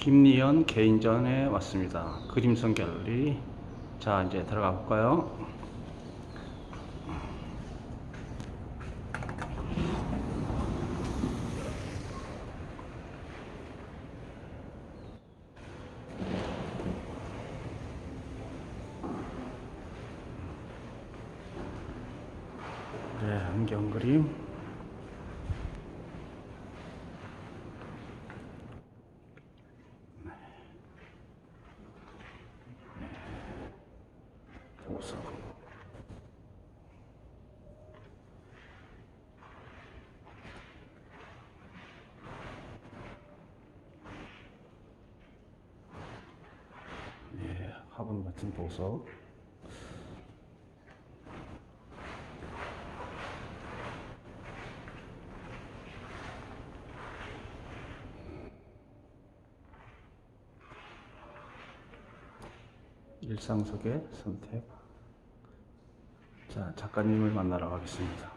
김리연 개인전에 왔습니다. 그림선 갤러리. 자, 이제 들어가 볼까요? 네, 안경 그림. 보석. 예, 화분 같은 보석. 일상 속의 선택. 자, 작가님을 만나러 가겠습니다.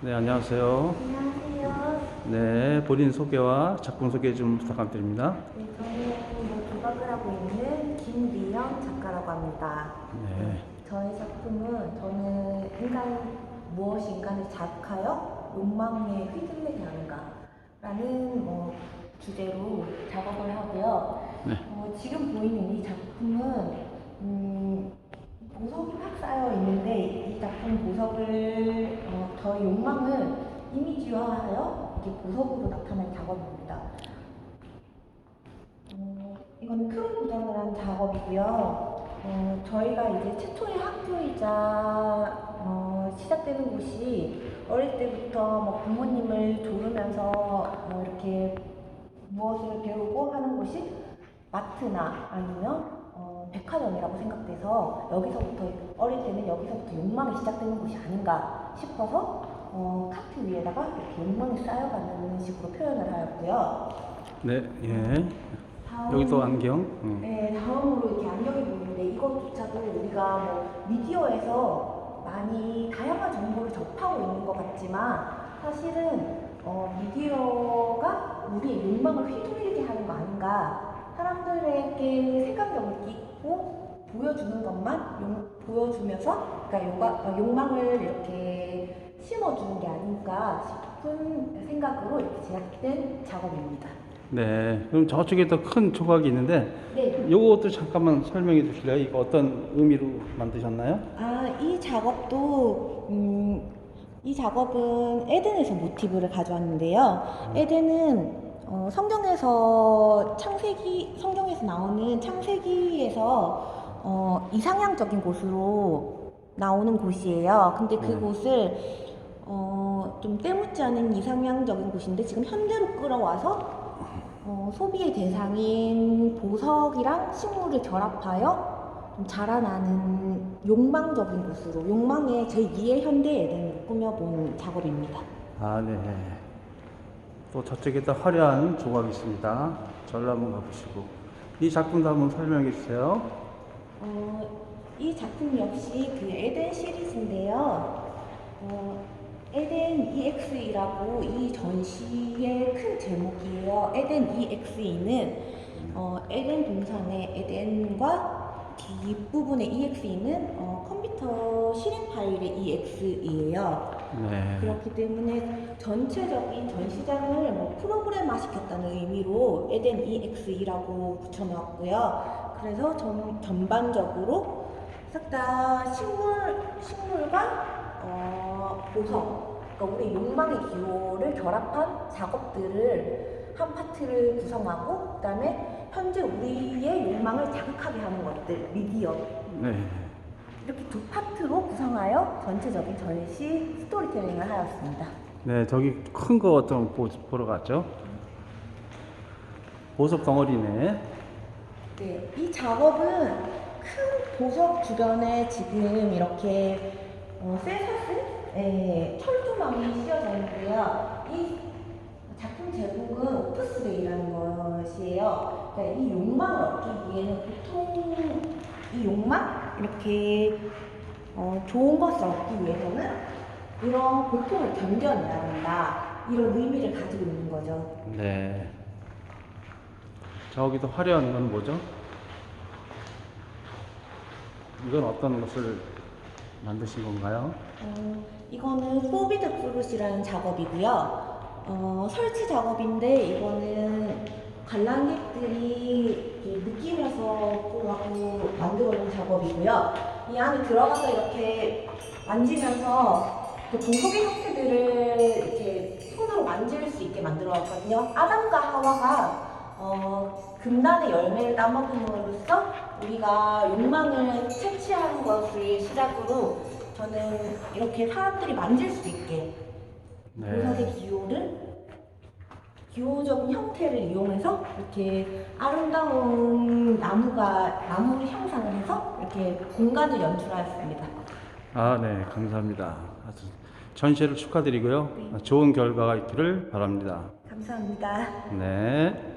네, 안녕하세요. 안녕하세요. 네, 본인 소개와 작품 소개 좀 부탁드립니다. 네, 저는 뭐 도박을 하고 있는 김리영 작가라고 합니다. 네, 저의 작품은 저는 인간 무엇이 인간을 자극하여 욕망에 휘둘리게 하는가라는 뭐 주제로 작업을 하고요. 네. 어, 지금 보이는 이 작품은 음, 보석이 막 쌓여 있는데 이 작품 보석을 어, 저의 욕망을 이미지화하여 이게 보석으로 나타낸 작업입니다. 어, 이건 큰 도전을 한 작업이고요. 어, 저희가 이제 최초의 학교이자 어, 시작되는 곳이 어릴 때부터 뭐 부모님을 조르면서 뭐 이렇게 무엇을 배우고 하는 곳이 마트나 아니면 어, 백화점이라고 생각돼서 여기서부터 어릴 때는 여기서부터 욕망이 시작되는 곳이 아닌가 싶어서 어, 카트 위에다가 이렇게 욕망이 쌓여가는 식으로 표현을 하였고요. 네, 예. 다음- 여기도 안경. 음. 네, 다음으로 이렇게 안경이 보이는데 이것조차도 우리가 뭐 미디어에서 많이 다양한 정보를 접하고 있는 것 같지만 사실은 어, 미디어가 우리의 욕망을 휘둘리게 하는 거 아닌가 사람들에게 색안경을 끼고 보여주는 것만 욕- 보여주면서 그러니까 욕가- 어, 욕망을 이렇게 심어주는 게 아닌가 싶은 생각으로 이렇게 제작된 작업입니다. 네, 그럼 저쪽에 더 큰 조각이 있는데, 네. 요것도 잠깐만 설명해 주실래요? 이거 어떤 의미로 만드셨나요? 아, 이 작업도 음, 이 작업은 에덴에서 모티브를 가져왔는데요. 에덴은 어, 성경에서 창세기 성경에서 나오는 창세기에서 어, 이상향적인 곳으로 나오는 곳이에요. 근데 음. 그곳을 어, 좀 때묻지 않은 이상향적인 곳인데 지금 현대로 끌어와서 어, 소비의 대상인 보석이랑 식물을 결합하여 좀 자라나는 욕망적인 곳으로 욕망의 제2의 현대 에덴을 꾸며본 작업입니다. 아, 네. 또 저쪽에 또 화려한 조각이 있습니다. 절로 한번 가보시고. 이 작품도 한번 설명해 주세요. 어, 이 작품 역시 그 에덴 시리즈인데요. 어, 에덴 EXE라고 이 전시의 큰 제목이에요. 에덴 EXE는 어, 에덴 동산의 에덴과 뒷부분의 EXE는 어, 컴퓨터 실행 파일의 EXE예요. 네. 그렇기 때문에 전체적인 전시장을 뭐 프로그램화 시켰다는 의미로 에덴 EXE라고 붙여놨고요. 그래서 전, 전반적으로 싹 다 식물, 식물과 어, 보석, 그러니까 우리 욕망의 기호를 결합한 작업들을 한 파트를 구성하고 그 다음에 현재 우리의 욕망을 자극하게 하는 것들, 미디어 네. 이렇게 두 파트로 구성하여 전체적인 전시 스토리텔링을 하였습니다. 네, 저기 큰거 보, 보러 갔죠? 보석 덩어리네. 네, 이 작업은 큰 보석 주변에 지금 이렇게 어, 쇠사슬, 네, 철조망이 씌어져 있는데요. 이 작품 제목은 오프스데이라는 것이에요. 그러니까 이 욕망을 얻기 위해는 보통 이 욕망 이렇게 어, 좋은 것을 얻기 위해서는 이런 고통을 견뎌내야 된다. 이런 의미를 가지고 있는 거죠. 네. 저기도 화려한 건 뭐죠? 이건 어떤 것을 만드신 건가요? 어, 이거는 포비드 프루시라는 작업이고요. 어, 설치 작업인데 이거는 관람객들이 느끼면서 보라고 만들어 놓은 작업이고요. 이 안에 들어가서 이렇게 만지면서 그 보석의 형태들을 이렇게 손으로 만질 수 있게 만들어 놨거든요. 아담과 하와가 어, 금단의 열매를 따먹음으로써 우리가 욕망을 채취하는 것을 시작으로 저는 이렇게 사람들이 만질 수 있게 보석의 네. 기호를 기호적인 형태를 이용해서 이렇게 아름다운 나무가 나무를 형상을 해서 이렇게 공간을 연출하였습니다. 아, 네. 감사합니다. 아주 전시회를 축하드리고요. 네. 좋은 결과가 있기를 바랍니다. 감사합니다. 네.